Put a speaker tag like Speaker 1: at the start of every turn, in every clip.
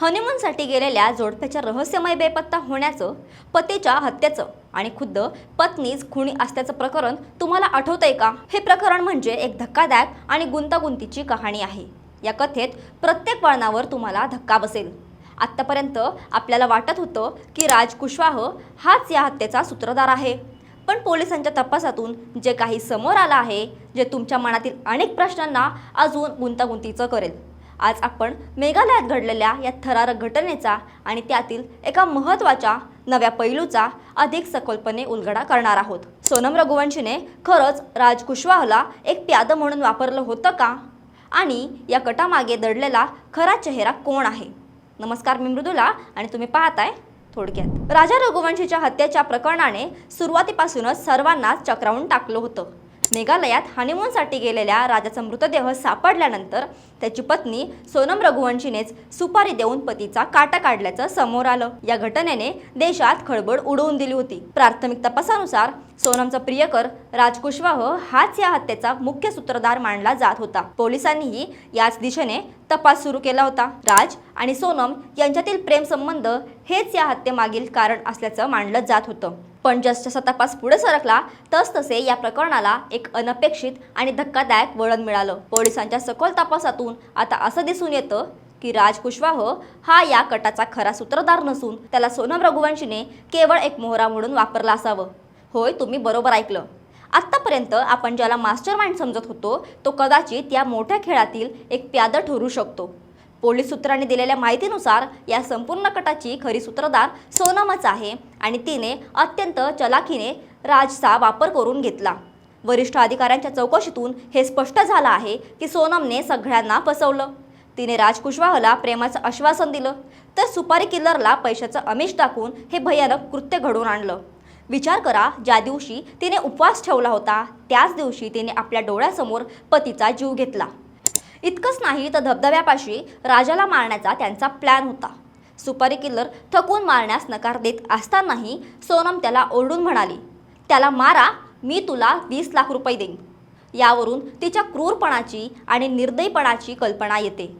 Speaker 1: हनीमूनसाठी गेलेल्या जोडप्याच्या रहस्यमय बेपत्ता होण्याचं पतीच्या हत्येचं आणि खुद्द पत्नीच खुणी असल्याचं प्रकरण तुम्हाला आठवतंय का? हे प्रकरण म्हणजे एक धक्कादायक आणि गुंतागुंतीची कहाणी आहे. या कथेत प्रत्येक वळणावर तुम्हाला धक्का बसेल. आत्तापर्यंत आपल्याला वाटत होतं की राज कुशवाह हाच या हत्येचा सूत्रधार आहे. पण पोलिसांच्या तपासातून जे काही समोर आलं आहे जे तुमच्या मनातील अनेक प्रश्नांना अजून गुंतागुंतीचं करेल. आज आपण मेघालयात घडलेल्या या थरारक घटनेचा आणि त्यातील एका महत्त्वाच्या नव्या पैलूचा अधिक सखोलपणे उलगडा करणार आहोत. सोनम रघुवंशीने खरंच राज कुशवाहला एक प्याद म्हणून वापरलं होतं का? आणि या कटामागे दडलेला खरा चेहरा कोण आहे? नमस्कार मी मृदुला आणि तुम्ही पाहताय थोडक्यात. राजा रघुवंशीच्या हत्येच्या प्रकरणाने सुरुवातीपासूनच सर्वांनाच चक्रावून टाकलं होतं. मेघालयात हनीमूनसाठी गेलेल्या राजाचा मृतदेह सापडल्यानंतर त्याची पत्नी सोनम रघुवंशीनेच सुपारी देऊन पतीचा काटा काढल्याचं समोर आलं. या घटनेने देशात खळबळ उडवून दिली होती. प्राथमिक तपासानुसार सोनमचा प्रियकर राज कुशवाह हाच या हत्येचा मुख्य सूत्रधार मानला जात होता. पोलिसांनीही याच दिशेने तपास सुरू केला होता. राज आणि सोनम यांच्यातील प्रेम संबंध हेच या हत्येमागील कारण असल्याचं मानलं जात होतं. पण जसजसा तपास पुढे सरकला तसतसे या प्रकरणाला एक अनपेक्षित आणि धक्कादायक वळण मिळालं. पोलिसांच्या सखोल तपासातून आता असं दिसून येतं की राज कुशवाह हा या कटाचा खरा सूत्रधार नसून त्याला सोनम रघुवंशीने केवळ एक मोहरा म्हणून वापरला असावं. होय तुम्ही बरोबर ऐकलं. आत्तापर्यंत आपण ज्याला मास्टर माइंड समजत होतो तो कदाचित या मोठ्या खेळातील एक प्याद ठरू शकतो. पोलीस सूत्रांनी दिलेल्या माहितीनुसार या संपूर्ण कटाची खरी सूत्रधार सोनमच आहे आणि तिने अत्यंत चलाखीने राजचा वापर करून घेतला. वरिष्ठ अधिकाऱ्यांच्या चौकशीतून हे स्पष्ट झालं आहे की सोनमने सगळ्यांना फसवलं. तिने राज कुशवाहला प्रेमाचं आश्वासन दिलं. तर सुपारी किल्लरला पैशाचं अमिष टाकून हे भयानक कृत्य घडवून आणलं. विचार करा ज्या दिवशी तिने उपवास ठेवला होता त्याच दिवशी तिने आपल्या डोळ्यासमोर पतीचा जीव घेतला. इतकंच नाही तर धबधब्यापाशी राजाला मारण्याचा त्यांचा प्लॅन होता. सुपारी किल्लर थकून मारण्यास नकार देत असतानाही सोनम त्याला ओरडून म्हणाली त्याला मारा मी तुला वीस लाख रुपये देईन. यावरून तिच्या क्रूरपणाची आणि निर्दयीपणाची कल्पना येते.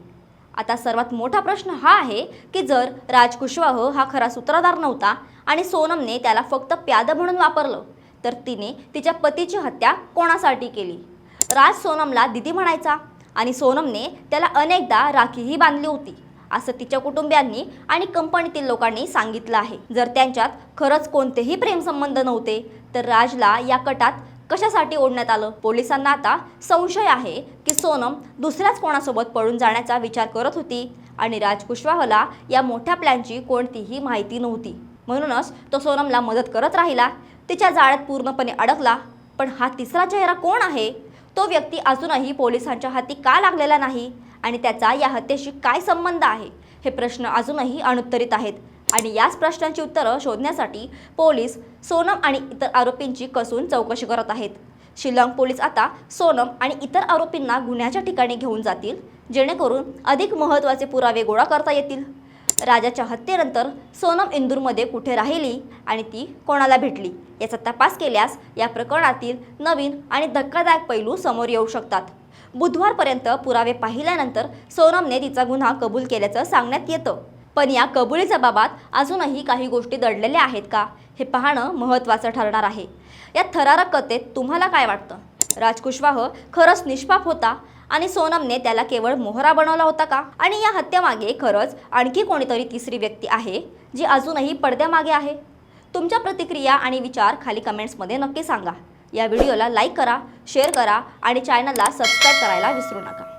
Speaker 1: आता सर्वात मोठा प्रश्न हा आहे की जर राज कुशवाह हा खरा सूत्रधार नव्हता आणि सोनमने त्याला फक्त प्याद म्हणून वापरलं तर तिने तिच्या पतीची हत्या कोणासाठी केली? राज सोनमला दिदी म्हणायचा आणि सोनमने त्याला अनेकदा राखीही बांधली होती. असं तिच्या कुटुंबियांनी आणि कंपनीतील लोकांनी सांगितलं आहे. जर त्यांच्यात खरंच कोणतेही प्रेमसंबंध नव्हते तर राजला या कटात कशासाठी ओढण्यात आलं? पोलिसांना आता संशय आहे की सोनम दुसऱ्याच कोणासोबत पळून जाण्याचा विचार करत होती आणि राज कुशवाहला या मोठ्या प्लॅनची कोणतीही माहिती नव्हती. म्हणूनच तो सोनमला मदत करत राहिला. तिच्या जाळ्यात पूर्णपणे अडकला. पण हा तिसरा चेहरा कोण आहे? तो व्यक्ती अजूनही पोलिसांच्या हाती का लागलेला नाही आणि त्याचा या हत्येशी काय संबंध आहे? हे प्रश्न अजूनही अनुत्तरित आहेत. आणि याच प्रश्नांची उत्तरं शोधण्यासाठी पोलीस सोनम आणि इतर आरोपींची कसून चौकशी करत आहेत. शिलाँग पोलीस आता सोनम आणि इतर आरोपींना गुन्ह्याच्या ठिकाणी घेऊन जातील जेणेकरून अधिक महत्त्वाचे पुरावे गोळा करता येतील. राजाच्या हत्येनंतर सोनम इंदूरमध्ये कुठे राहिली आणि ती कोणाला भेटली? याचा तपास केल्यास या प्रकरणातील नवीन आणि धक्कादायक पैलू समोर येऊ शकतात. बुधवारपर्यंत पुरावे पाहिल्यानंतर सोनमने तिचा गुन्हा कबूल केल्याचं सांगण्यात येतं. पण या कबुलीच्या बाबत अजूनही काही गोष्टी दडलेल्या आहेत का हे पाहणं महत्त्वाचं ठरणार आहे. या थरारक कथेत तुम्हाला काय वाटतं? राज कुशवाह खरंच निष्पाप होता आणि सोनमने त्याला केवळ मोहरा बनवला होता का? आणि या हत्येमागे खरंच आणखी कोणीतरी तिसरी व्यक्ती आहे जी अजूनही पडद्यामागे आहे? तुमच्या प्रतिक्रिया आणि विचार खाली कमेंट्समध्ये नक्की सांगा. या व्हिडिओला लाईक करा शेअर करा आणि चॅनलला सबस्क्राईब करायला विसरू नका.